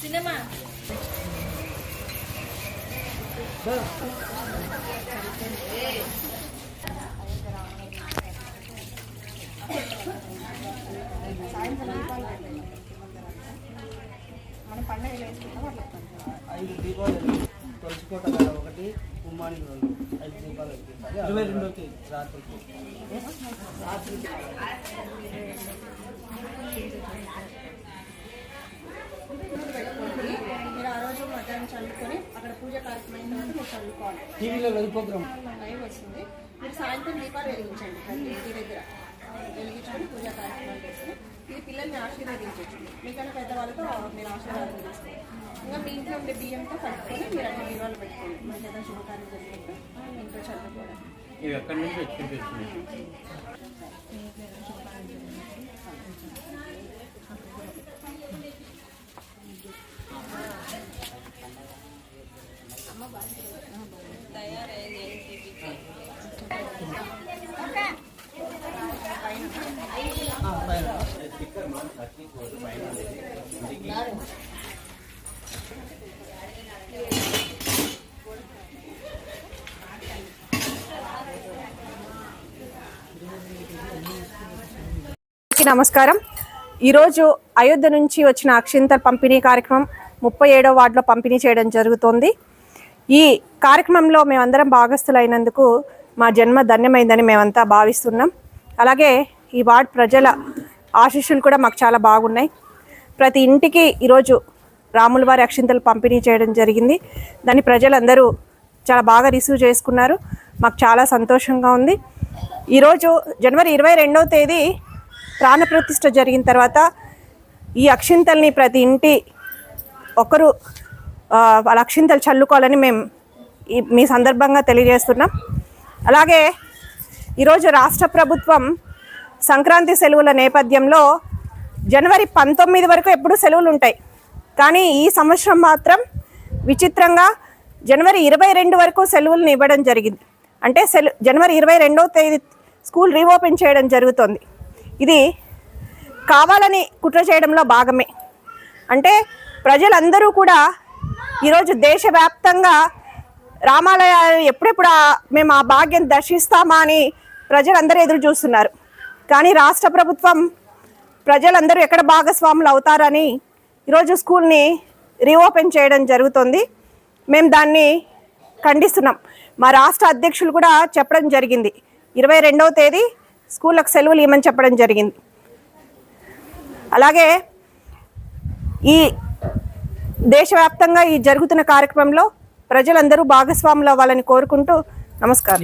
Cinema మనం పండగ వేసుకుంటాం ఐదు దీపావళి తులసి ఒకటి ఉమ్మానికి రెండు ఐదు ఇరవై రాత్రికి. పెట్టుకోండి మీరు ఆ రోజు మధ్యాహ్నం చల్లుకొని అక్కడ పూజ కార్యక్రమం అయిన తర్వాత మీరు చల్లుకోవాలి. టీవీలో లైవ్ ప్రోగ్రామ్ లైవ్ వస్తుంది. మీరు సాయంత్రం దీపాలు వెలిగించండి. ఇంటి దగ్గర. వెలిగించండి పూజా కార్యక్రమాలు చేసి ఇది పిల్లల్ని ఆశీర్వదించవచ్చు మీకన్నా పెద్దవాళ్ళతో మీరు ఆశీర్వాదం తీసుకోండి. ఇంకా మీ ఇంట్లో ఉండే బియ్యంతో కలుపుకొని మీరు అన్ని దీపాలు పెట్టుకోండి. మనకి ఏదైనా శుభకార్యం జరిగినప్పుడు మీ ఇంట్లో చల్లుకోవడం ఇవి ఎక్కడి నుంచి నమస్కారం. ఈరోజు అయోధ్య నుంచి వచ్చిన అక్షింతర్ పంపిణీ కార్యక్రమం ముప్పై ఏడో వార్డులో పంపిణీ చేయడం జరుగుతోంది. ఈ కార్యక్రమంలో మేమందరం భాగస్థులైనందుకు మా జన్మ ధన్యమైందని మేమంతా భావిస్తున్నాం. అలాగే ఈ వార్డ్ ప్రజల ఆశీస్సులు కూడా మాకు చాలా బాగున్నాయి. ప్రతి ఇంటికి ఈరోజు రాముల వారి అక్షింతలు పంపిణీ చేయడం జరిగింది. దాన్ని ప్రజలందరూ చాలా బాగా రిసీవ్ చేసుకున్నారు. మాకు చాలా సంతోషంగా ఉంది. ఈరోజు జనవరి ఇరవై రెండవ తేదీ ప్రాణప్రతిష్ఠ జరిగిన తర్వాత ఈ అక్షింతల్ని ప్రతి ఇంటి ఒకరు వాళ్ళ అక్షింతలు చల్లుకోవాలని మేము ఈ మీ సందర్భంగా తెలియజేస్తున్నాం. అలాగే ఈరోజు రాష్ట్ర ప్రభుత్వం సంక్రాంతి సెలవుల నేపథ్యంలో జనవరి పంతొమ్మిది వరకు ఎప్పుడు సెలవులు ఉంటాయి కానీ ఈ సంవత్సరం మాత్రం విచిత్రంగా జనవరి ఇరవై రెండు వరకు సెలవులను ఇవ్వడం జరిగింది. అంటే సెలవు జనవరి ఇరవై రెండవ తేదీ స్కూల్ రీఓపెన్ చేయడం జరుగుతుంది. ఇది కావాలని కుట్ర చేయడంలో భాగమే. అంటే ప్రజలందరూ కూడా ఈరోజు దేశవ్యాప్తంగా రామాలయాలు ఎప్పుడెప్పుడు మేము ఆ భాగ్యం దర్శిస్తామా అని ప్రజలందరూ ఎదురు చూస్తున్నారు కానీ రాష్ట్ర ప్రభుత్వం ప్రజలందరూ ఎక్కడ భాగస్వాములు అవుతారని ఈరోజు స్కూల్ని రీఓపెన్ చేయడం జరుగుతుంది. మేము దాన్ని ఖండిస్తున్నాం. మా రాష్ట్ర అధ్యక్షులు కూడా చెప్పడం జరిగింది. ఇరవై రెండవ తేదీ స్కూళ్ళకు సెలవులు ఇవ్వమని చెప్పడం జరిగింది. అలాగే ఈ దేశవ్యాప్తంగా ఈ జరుగుతున్న కార్యక్రమంలో ప్రజలందరూ భాగస్వాములు అవ్వాలని కోరుకుంటూ నమస్కారం.